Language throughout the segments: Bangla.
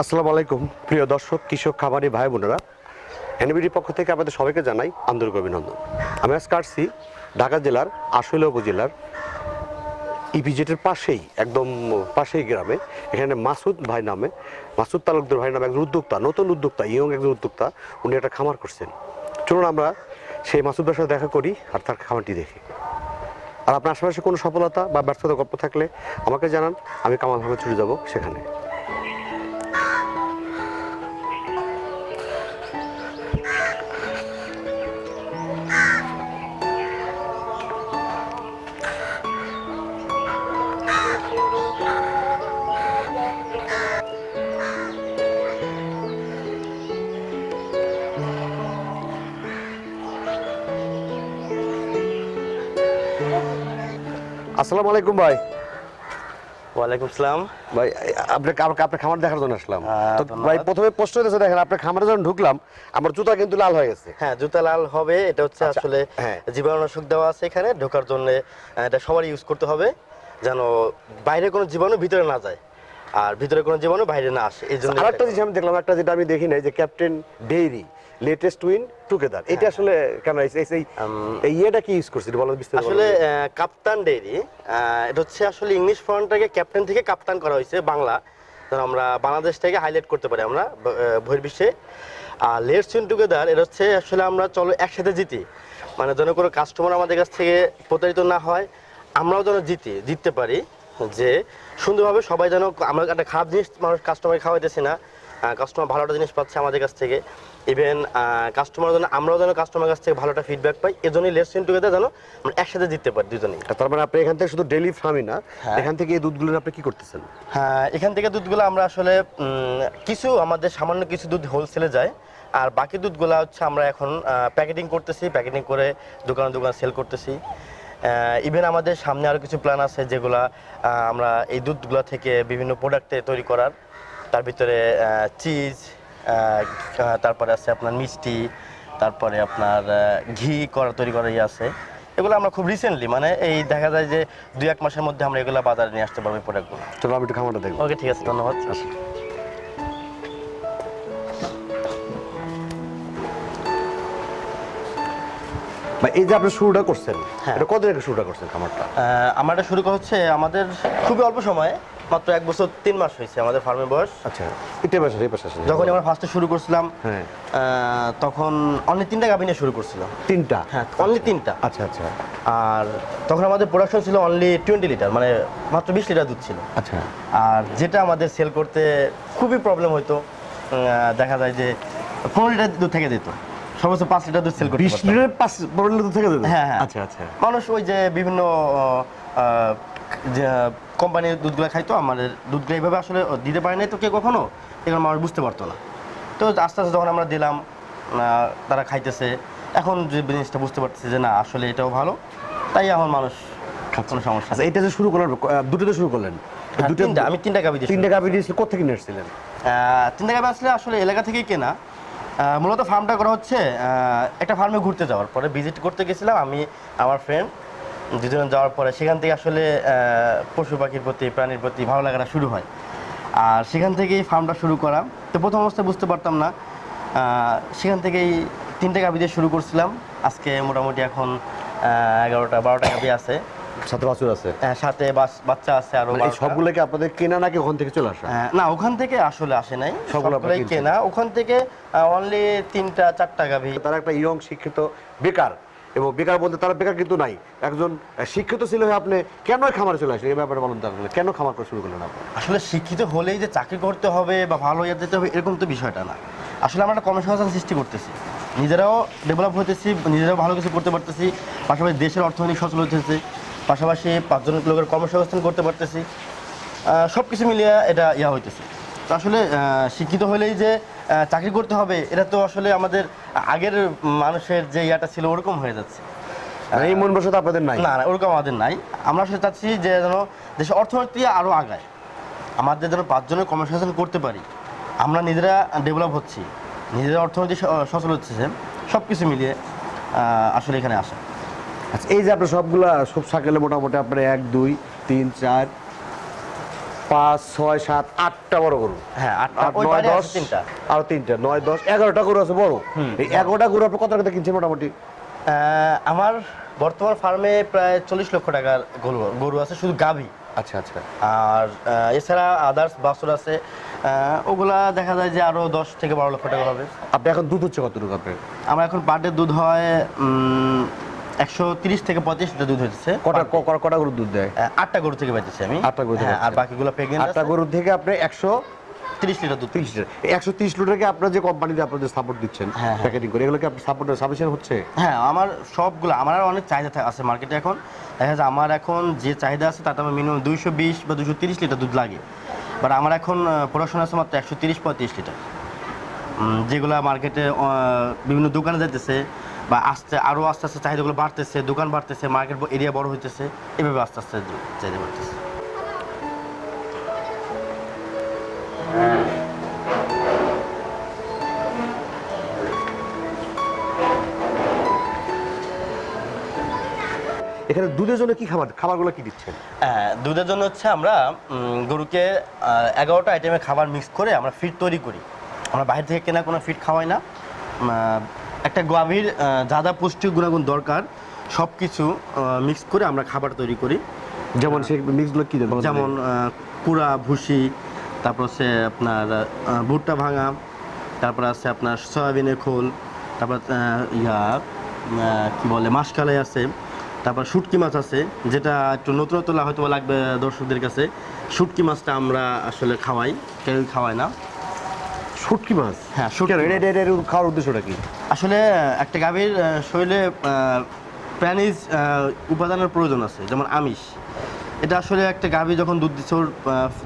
আসসালামু আলাইকুম, প্রিয় দর্শক, কৃষক, খামারি ভাই বোনেরা। এনবিডির পক্ষ থেকে আপনাদের সবাইকে জানাই আন্তরিক অভিনন্দন। আমি আজকে আসছি ঢাকা জেলার আশুলিয়া উপজেলার ইপিজেটের পাশেই, একদম পাশেই গ্রামে। এখানে মাসুদ ভাই নামে, মাসুদ তালুকদার ভাই নামে একজন উদ্যোক্তা, নতুন উদ্যোক্তা, ইয়ং একজন উদ্যোক্তা, উনি একটা খামার করছেন। চলুন আমরা সেই মাসুদ সাথে দেখা করি আর তার খামারটি দেখি। আর আপনার আশেপাশে কোনো সফলতা বা ব্যর্থতা, গল্প থাকলে আমাকে জানান, আমি কামাল আহমেদ ছুটে যাব সেখানে। আসসালামু আলাইকুম ভাই। ওয়ালাইকুম আসসালাম ভাই আপনি আপনার আপনার খামার দেখার জন্য আসলাম। হ্যাঁ, তো ভাই প্রথমে প্রশ্ন হয়েছে দেখেন আপনার খামারে যখন ঢুকলাম আমার জুতা কিন্তু লাল হয়ে গেছে। হ্যাঁ জুতা লাল হবে এটা হচ্ছে আচ্ছা, আসলে হ্যাঁ। জীবাণুনাশক দেওয়া আছে এখানে ঢোকার জন্য এটা সবারই ইউজ করতে হবে যেন বাইরে কোনো জীবাণু ভিতরে না যায় আর ভিতরে কোনো জীবাণু বাইরে না আসে এই জন্য আর একটা জিনিস আমি দেখলাম একটা যেটা আমি দেখি নাই যে captain dairy latest win together এটা হ্যাঁ। আসলে কেন এই এই- ইয়েটা কি ইউজ করছি বলো বিস্তারিত আসলে কাপ্তান ডেইরি এটা হচ্ছে আসলে ইংলিশ ফ্রন্টটাকে ক্যাপ্টেন থেকে কাপ্তান করা হয়েছে বাংলা। যেন আমরা বাংলাদেশ থেকে হাইলাইট করতে পারি আমরা বহির্বিশ্বে। আর লেটস উইন টুগেদার এটা হচ্ছে আসলে আমরা চলো একসাথে জিতি। মানে যেন কোনো কাস্টমার আমাদের কাছ থেকে প্রতারিত না হয় আমরাও যেন জিতি জিততে পারি। যে সুন্দরভাবে সবাই যেন আমরা একটা খারাপ জিনিস মানুষ কাস্টমার খাওয়াইতেছি না কাস্টমার ভালো একটা জিনিস পাচ্ছে আমাদের কাছ থেকে। ইভেন কাস্টমার যেন আমরাও যেন কাস্টমার কাছ থেকে ভালো একটা ফিডব্যাক পাই এজন্যই লেটস উইন টুগেদার যেন আমরা একসাথে জিততে পারি দুজনেই। তার মানে আপনি এখান থেকে শুধু ডেইলি ফার্মই না হ্যাঁ। এখান থেকে এই দুধগুলো আপনি কি করতেছেন? হ্যাঁ এখান থেকে দুধগুলো আমরা আসলে কিছু আমাদের সামান্য কিছু দুধ হোলসেলে যায় আর বাকি দুধগুলো হচ্ছে আমরা এখন প্যাকেটিং করতেছি প্যাকেটিং করে দোকানে দোকানে সেল করতেছি। ইভেন আমাদের সামনে আরও কিছু প্ল্যান আছে যেগুলা আমরা এই দুধগুলো থেকে বিভিন্ন প্রোডাক্টে তৈরি করার। তার ভিতরে চিজ তারপরে আছে আপনার মিষ্টি তারপরে আপনার ঘি করা তৈরি করা ইয়ে আছে। এগুলো আমরা খুব রিসেন্টলি মানে এই দেখা যায় যে দুই এক মাসের মধ্যে আমরা এগুলো বাজারে নিয়ে আসতে পারব প্রোডাক্টগুলো চলো আমি একটু খামারটা দেখব। ওকে ঠিক আছে ধন্যবাদ। এই যে আপনি শুরুটা করছেন হ্যাঁ। এটা কতদিন শুরুটা করছেন খামারটা? আহ, আমার শুরু করা হচ্ছে আমাদের খুবই অল্প সময়ে মাত্র এক বছর তিন মাস হয়েছে আমাদের ফার্মের বয়স। আচ্ছা এটা পাশে এই পাশে যখন আমরা ফার্স্টে শুরু করছিলাম হ্যাঁ। তখন অনলি তিনটা গাভী নিয়ে শুরু করছিলাম। তিনটা? হ্যাঁ অনলি তিনটা। আচ্ছা আচ্ছা। আর তখন আমাদের প্রোডাকশন ছিল অনলি টোয়েন্টি লিটার মানে মাত্র বিশ লিটার দুধ ছিল। আচ্ছা। আর যেটা আমাদের সেল করতে খুবই প্রবলেম হতো দেখা যায় যে পনেরো লিটার দুধ থেকে যেত সর্বোচ্চ পাঁচ লিটার দুধ সেল করতে বিশ লিটার পাঁচ পনেরো লিটার থেকে দেবে হ্যাঁ, হ্যাঁ। আচ্ছা আচ্ছা। মানুষ ওই যে বিভিন্ন কোম্পানির দুধগুলো খাইতো আমাদের দুধগুলো এইভাবে আসলে দিতে পারে নাই তো কে কখনো? এগুলো মানুষ বুঝতে পারতো না। তো আস্তে আস্তে যখন আমরা দিলাম তারা খাইতেছে এখন যে জিনিসটা বুঝতে পারতেছে যে না আসলে এটাও ভালো তাই এখন মানুষ কোনো সমস্যা আচ্ছা এটা যে শুরু করলেন দুটোতে শুরু করলেন? হ্যাঁ, তিনটা আমি তিনটা গাবি দিয়েছি তিনটা গাভি দিয়েছিল কোথেকে নিয়ে এসেছিলেন তিনটা গাবি আসলে আসলে এলাকা থেকেই কেনা। মূলত ফার্মটা করা হচ্ছে একটা ফার্মে ঘুরতে যাওয়ার। পরে ভিজিট করতে গেছিলাম আমি আমার ফ্রেন্ড দুজনে যাওয়ার পরে সেখান থেকে আসলে পশু পাখির প্রতি প্রাণীর প্রতি ভালো লাগাটা শুরু হয়। আর সেখান থেকেই ফার্মটা শুরু করা। তো প্রথম অবস্থায় বুঝতে পারতাম না। সেখান থেকেই তিনটে গাভি দিয়ে শুরু করছিলাম। আজকে মোটামুটি এখন এগারোটা বারোটা গাভি আছে। সাথে বাছুর আছে? আহ, সাথে বাচ্চা আছে আরও মানে সবগুলোকে আপনাদের কেনা নাকি ওখান থেকে চলে আসা? হ্যাঁ, না ওখান থেকে আসলে আসে নাই। সবগুলো সবগুলোই কেনা। ওখান থেকে অনলি তিনটা চারটা গাভি। তারা একটা ইয়ং শিক্ষিত বেকার। এবং বেকার বলতে তারা বেকার কিন্তু নাই। একজন শিক্ষিত ছিল আপনি কেন খামারে চলে আসলেন? এই ব্যাপারে বলুন তো আসলে কেন খামার করে শুরু করলেন আপনি? আসলে শিক্ষিত হলেই যে চাকরি করতে হবে বা ভালো ইয়ে যেতে হবে, এরকম তো বিষয়টা না। আসলে আমরা একটা কর্মসংস্থান সৃষ্টি করতেছি। নিজেরাও ডেভেলপ হতেছি নিজেরাও ভালো কিছু করতে পারতেছি, পাশাপাশি দেশের অর্থনৈতিক সচল হতেছে পাশাপাশি পাঁচজন লোকের কর্মসংস্থান করতে পারতেছি সব কিছু মিলিয়ে এটা ইয়া হইতেছে। আসলে শিক্ষিত হলেই যে চাকরি করতে হবে এটা তো আসলে আমাদের আগের মানুষের যে ইয়াটা ছিল ওরকম হয়ে যাচ্ছে। মানে এই মন বসত আপনাদের নাই? না না ওরকম আমাদের নাই। আমরা আসলে চাচ্ছি যে যেন দেশের অর্থনীতি আরও আগায়। আমাদের যেন পাঁচজনের কনভারসেশন করতে পারি। আমরা নিজেরা ডেভেলপ হচ্ছি। নিজেরা অর্থনীতি সচল হচ্ছে সব কিছু মিলিয়ে আসলে এখানে আসা। আচ্ছা এই যে আপনার সবগুলা সব সাকেলে মোটামুটি আপনার এক দুই তিন চার পাঁচ ছয় সাত আটটা বড় গরু। হ্যাঁ আটটা নয় দশ তিনটা। আরও তিনটা নয় দশ এগারোটা গরু আছে বড়। এই এগারোটা গরু আপনি কত টাকা কিনছেন মোটামুটি? আমার বর্তমান ফার্মে প্রায় চল্লিশ লক্ষ টাকার গরু গরু আছে শুধু গাভী। আচ্ছা আচ্ছা। আর এছাড়া আদার্স বাছুর আছে। ওগুলা দেখা যায় যে আরও দশ থেকে বারো লক্ষ টাকা হবে। আপনি এখন দুধ হচ্ছে কতটুকু আপনার? আমার এখন পার ডে দুধ হয় একশো তিরিশ থেকে পঁয়ত্রিশ লিটার দুধ হচ্ছে কটা কটা গরুর দুধ দেয়? আটটা গরু থেকে বেঁচেছি আমি। আটটা গরু থেকে হ্যাঁ, আর। বাকিগুলো প্রেগনেন্ট আটটা গরুর থেকে আপনি একশো তিরিশ লিটার দুধ তিরিশ লিটার। একশো তিরিশ লিটারকে আপনার যে কোম্পানিতে আপনাদের সাপোর্ট দিচ্ছেন হ্যাঁ, হ্যাঁ। প্যাকেটিং করে এগুলো কি আপনার সাপোর্ট সাফিসিয়েন্ট হচ্ছে? হ্যাঁ আমার সবগুলো আমার অনেক চাহিদা আছে মার্কেটে এখন। দেখা যাচ্ছে আমার এখন যে চাহিদা আছে তাতে আমার মিনিমাম দুইশো বিশ বা দুশো তিরিশ লিটার দুধ লাগে। বাট আমার এখন প্রোডাকশন আছে মাত্র একশো তিরিশ পঁয়ত্রিশ লিটার। যেগুলো মার্কেটে বিভিন্ন দোকানে যাইতেছে বা আস্তে আরও আস্তে আস্তে চাহিদাগুলো বাড়তেছে দোকান বাড়তেছে মার্কেট এরিয়া বড় হইতেছে এভাবে আস্তে আস্তে চাহিদা বাড়তেছে। এখানে দুধের জন্য কি খাবার খাবারগুলো কি দিচ্ছেন? হ্যাঁ দুধের জন্য হচ্ছে আমরা গরুকে এগারোটা আইটেমের খাবার মিক্স করে আমরা ফিড তৈরি করি। আমরা বাইরে থেকে কেনা কোনো ফিড খাওয়াই না। একটা গাভীর যা যা পুষ্টি গুণাগুণ দরকার সব কিছু মিক্স করে আমরা খাবার তৈরি করি। যেমন সেই মিক্সগুলো কি যেমন কুড়া ভুসি তারপর হচ্ছে আপনার ভুট্টা ভাঙা তারপর আছে আপনার সয়াবিনের খোল তারপর ইয়া কি বলে মাসকালাই আছে তারপর শুটকি মাছ আছে যেটা একটু নতুনত্ব লা- হয়তো লাগবে দর্শকদের কাছে। শুটকি মাছটা আমরা আসলে খাওয়াই কেউ খাওয়াই না। শুটকি মাছ? হ্যাঁ, শুটকি এটা খাওয়ার উদ্দেশ্যটা কি? আসলে একটা গাভীর শরীরে প্রাণীজ উপাদানের প্রয়োজন আছে যেমন আমিষ। এটা আসলে একটা গাভী যখন দুধ দিচ্ছে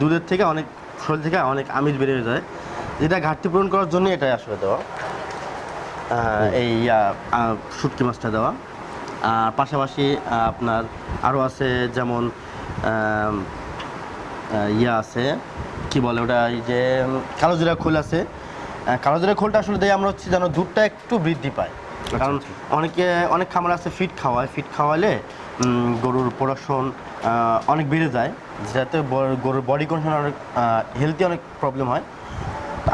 দুধের থেকে অনেক শরীর থেকে অনেক আমিষ বেড়ে যায়। যেটা ঘাটতি পূরণ করার জন্য এটাই আসলে দেওয়া। এই শুটকি মাছটা দেওয়া। আর পাশাপাশি আপনার আরও আছে যেমন ইয়া আছে কি বলে ওটা এই যে উম, কালো জিরা খোল আছে। কালোজিরা খোলটা আসলে দেয় আমরা হচ্ছে যেন দুধটা একটু বৃদ্ধি পায়। কারণ অনেকে অনেক খামার আছে ফিট খাওয়ায়। ফিট খাওয়ালে গরুর প্রোডাকশন অনেক বেড়ে যায়। যাতে গরুর বডি কন্ডিশন অনেক হেলদি অনেক প্রবলেম হয়।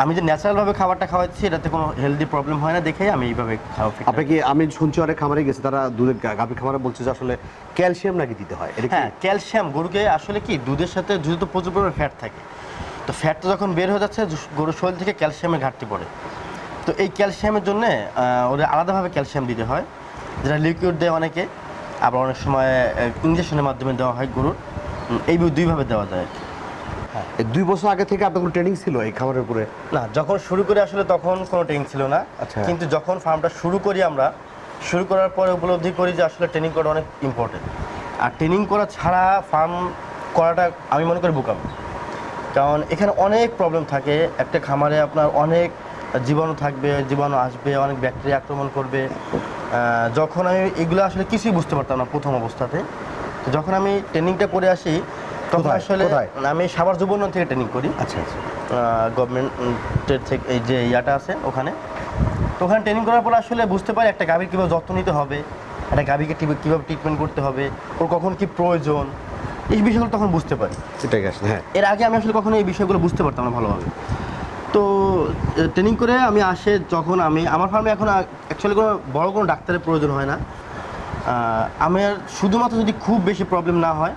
আমি যে ন্যাচারালভাবে খাবারটা খাওয়াচ্ছি এটাতে কোনো হেলদি প্রবলেম হয় না দেখেই আমি এইভাবে খাওয়া ফিট আপনি কি আমি শুনছি অনেক খামারে গেছে তারা দুধের গাভীর খামারে বলছে যে আসলে ক্যালসিয়াম নাকি দিতে হয়। হ্যাঁ ক্যালসিয়াম গরুকে আসলে কি দুধের সাথে দুধে তো প্রচুর পরিমাণে ফ্যাট থাকে তো ফ্যাটটা যখন বের হয়ে যাচ্ছে গরুর শরীর থেকে ক্যালসিয়ামের ঘাটতি পড়ে। তো এই ক্যালসিয়ামের জন্য ওদের আলাদাভাবে ক্যালসিয়াম দিতে হয় যেটা লিকুইড দেয় অনেকে আবার অনেক সময় ইঞ্জেকশনের মাধ্যমে দেওয়া হয় গরুর। এই দুইভাবে দেওয়া যায় আর কি। এই দুই বছর আগে থেকে আপনার কোনো ট্রেনিং ছিল এই খামারের উপরে? না যখন শুরু করি আসলে তখন কোনো ট্রেনিং ছিল না। আচ্ছা। কিন্তু যখন ফার্মটা শুরু করি আমরা শুরু করার পরে উপলব্ধি করি যে আসলে ট্রেনিং করা অনেক ইম্পর্টেন্ট আর ট্রেনিং করা ছাড়া ফার্ম করাটা আমি মনে করি বোকামি। কারণ এখানে অনেক প্রবলেম থাকে। একটা খামারে আপনার অনেক জীবাণু থাকবে জীবাণু আসবে অনেক ব্যাকটেরিয়া আক্রমণ করবে। যখন আমি এগুলো আসলে কিছুই বুঝতে পারতাম না প্রথম অবস্থাতে। তো যখন আমি ট্রেনিংটা করে আসি তখন? আসলে? আমি সাবার যুবন থেকে ট্রেনিং করি। আচ্ছা আচ্ছা। গভর্নমেন্টের থেকে এই যে ইয়াটা আছে ওখানে। তো ওখানে ট্রেনিং করার পর আসলে বুঝতে পারি একটা গাভীর কীভাবে যত্ন নিতে হবে একটা গাভীকে কীভাবে ট্রিটমেন্ট করতে হবে ওর কখন কি প্রয়োজন। এই বিষয়গুলো তখন বুঝতে পারি। এটাই গেছে হ্যাঁ। এর আগে আমি আসলে কখনো এই বিষয়গুলো বুঝতে পারতাম না ভালোভাবে। তো ট্রেনিং করে আমি আসে যখন আমি আমার ফার্মে এখন অ্যাকচুয়ালি কোনো বড় কোনো ডাক্তারের প্রয়োজন হয় না। আমার শুধুমাত্র যদি খুব বেশি প্রবলেম না হয়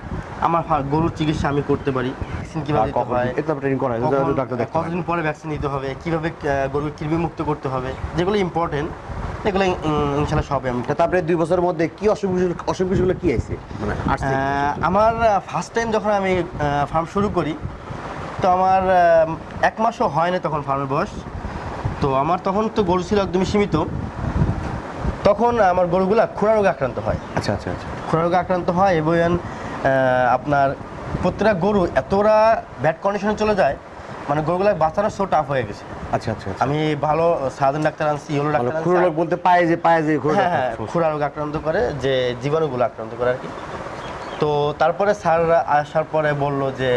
আমার গরুর চিকিৎসা আমি করতে পারি। ভ্যাকসিন কীভাবে দিতে হয়? ট্রেনিং করা হয় কতদিন পরে ভ্যাকসিন নিতে হবে? কীভাবে গরুকে কৃমি মুক্ত করতে হবে? যেগুলো ইম্পর্টেন্ট এগুলো ইন- ইনশাল্লাহ সবই আমি তারপরে দুই বছরের মধ্যে কি অসুখ অসুখ বিসুখগুলো কি আছে মানে আমার ফার্স্ট টাইম যখন আমি ফার্ম শুরু করি তো আমার এক মাসও হয় না তখন ফার্মের বয়স। তো আমার তখন তো গরু ছিল একদমই সীমিত। তখন আমার গরুগুলা খুরা রোগে আক্রান্ত হয়। আচ্ছা আচ্ছা আচ্ছা। খুরা রোগে আক্রান্ত হয় এবং আপনার প্রত্যেকটা গরু এতটা ব্যাড কন্ডিশনে চলে যায় মানে গরুগুলা বাঁচানো সো টাফ হয়ে গেছে। আচ্ছা আচ্ছা আচ্ছা। আমি ভালো সাধারণ ডাক্তার আনছি ইয়েলো মানে ডাক্তার খুরো লোক বলতে পায়ে যে পায়ে যে হ্যাঁ হ্যাঁ খুরা রোগ আক্রান্ত করে যে জীবাণুগুলো আক্রান্ত করে আর কি। তো তারপরে স্যার আসার পরে বলল যে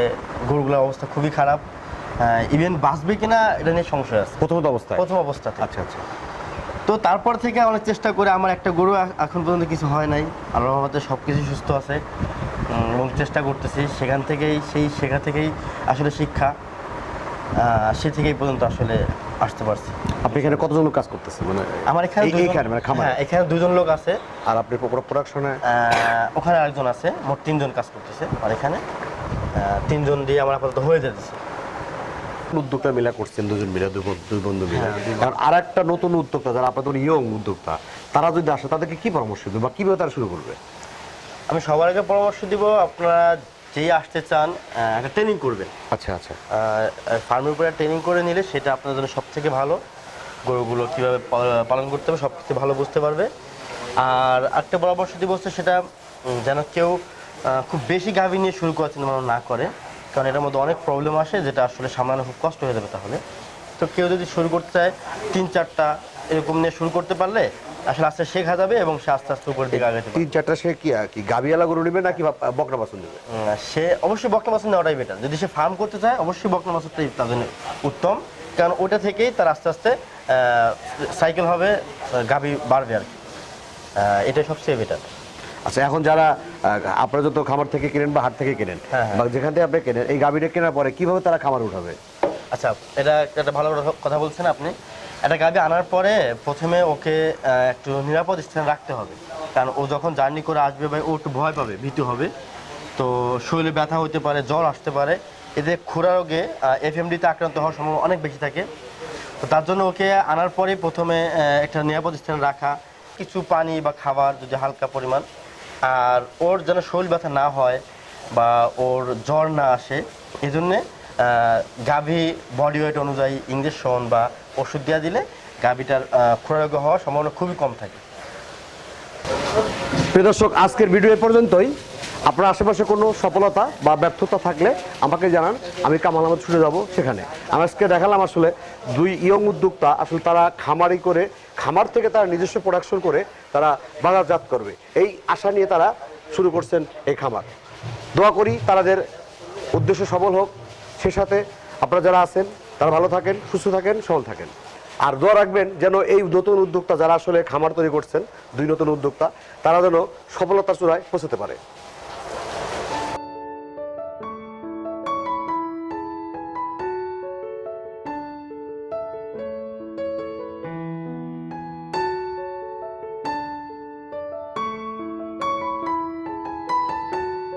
গরুগুলোর অবস্থা খুবই খারাপ। ইভেন বাঁচবে কিনা এটা নিয়ে সংশয় আছে। প্রথমত অবস্থা প্রথম অবস্থা আচ্ছা আচ্ছা। তো তারপর থেকে অনেক চেষ্টা করে আমার একটা গরু এখন পর্যন্ত কিছু হয় নাই। আল্লাহ রহমতে সব কিছু সুস্থ আছে। এবং চেষ্টা করতেছি। সেখান থেকেই সেই শেখা থেকেই আসলে শিক্ষা। সে থেকেই পর্যন্ত আসলে আসতে পারছি। আপনি এখানে কতজন লোক কাজ করতেছেন? মানে আমার এখানে এই- এইখানে মানে খামারে? হ্যাঁ এখানে দুজন লোক আছে। আর আপনি প্রোডাকশনে ওখানে আরেকজন আছে মোট তিনজন কাজ করতেছে আর এখানে। তিনজন দিয়ে আমার আপাতত হয়ে যাচ্ছে। উদ্যোক্তা মিলা করছেন দুজন মিলে দুই বন্ধু- দুই বন্ধু মিলে। হ্যাঁ, কারণ আর একটা নতুন উদ্যোক্তা যারা আপাতত ইয়ং উদ্যোক্তা তারা যদি আসে তাদেরকে কি পরামর্শ দেবে বা কীভাবে তারা শুরু করবে? আমি সবার আগে পরামর্শ দিব আপনারা যেই আসতে চান একটা ট্রেনিং করবেন। আচ্ছা আচ্ছা। ফার্মের উপরে ট্রেনিং করে নিলে সেটা আপনার জন্য সব থেকে ভালো। গরুগুলো কীভাবে পালন করতে হবে সব কিছু ভালো বুঝতে পারবে। আর একটা পরামর্শ দিব হচ্ছে সেটা যেন কেউ খুব বেশি গাভী নিয়ে শুরু করার চিন্তা না করে। কারণ এটার মধ্যে অনেক প্রবলেম আসে যেটা আসলে সামলানো খুব কষ্ট হয়ে যাবে তাহলে। তো কেউ যদি শুরু করতে চায় তিন চারটা এরকম নিয়ে শুরু করতে পারলে আসলে আস্তে শেখা যাবে এবং সে আস্তে আস্তে উপরের দিকে আগাতে তিন চারটা সে কি কি গাবিয়ালা গরু নেবে নাকি বা- বকনা বাসন নেবে? সে অবশ্যই বকনা মাছ নেওয়াটাই বেটার যদি সে ফার্ম করতে চায় অবশ্যই বকনা মাছটাই তার জন্য উত্তম। কারণ ওটা থেকেই তার আস্তে আস্তে সাইকেল হবে গাভি বাড়বে আর কি। এটাই সবচেয়ে বেটার আচ্ছা এখন যারা আপনারা যত খামার থেকে কেনেন বা হাট থেকে কেনেন হ্যাঁ, হ্যাঁ। বা যেখান থেকে আপনি কেনেন এই গাবিটা কেনার পরে কীভাবে তারা খামার উঠাবে? আচ্ছা এটা একটা ভালো কথা বলছেন আপনি। একটা গাভি আনার পরে প্রথমে ওকে একটু নিরাপদ স্থানে রাখতে হবে। কারণ ও যখন জার্নি করে আসবে বা ও একটু ভয় পাবে, ভীতু হবে। তো শরীরে ব্যথা হতে পারে, জ্বর আসতে পারে। এতে খুরা রোগে এফএমডিতে আক্রান্ত হওয়ার সম্ভাবনা অনেক বেশি থাকে। তো তার জন্য ওকে আনার পরে প্রথমে একটা নিরাপদ স্থানে রাখা, কিছু পানি বা খাবার, যদি হালকা পরিমাণ। আর ওর যেন শরীর ব্যথা না হয় বা ওর জ্বর না আসে এই জন্যে গাভী বডি ওয়েট অনুযায়ী ইঞ্জেকশন বা ওষুধ দেওয়া দিলে গাভীটার ক্ষুরারোগ্য হওয়ার সম্ভাবনা খুবই কম থাকে। প্রিয় দর্শক, আজকের ভিডিও এ পর্যন্তই। আপনার আশেপাশে কোনো সফলতা বা ব্যর্থতা থাকলে আমাকে জানান। আমি কামাল আহমদ ছুটে যাব সেখানে। আমি আজকে দেখালাম আসলে দুই ইয়ং উদ্যোক্তা, আসলে তারা খামারি করে, খামার থেকে তারা নিজস্ব প্রোডাকশন করে তারা বাজারজাত করবে। এই আশা নিয়ে তারা শুরু করছেন এই খামার। দোয়া করি তাদের উদ্দেশ্য সফল হোক। সে সাথে আপনারা যারা আছেন তারা ভালো থাকেন, সুস্থ থাকেন, সবল থাকেন। আর দোয়া রাখবেন যেন এই নতুন উদ্যোক্তা যারা আসলে খামার তৈরি করছেন, দুই নতুন উদ্যোক্তা, তারা যেন সফলতার চূড়ায় পৌঁছতে পারে।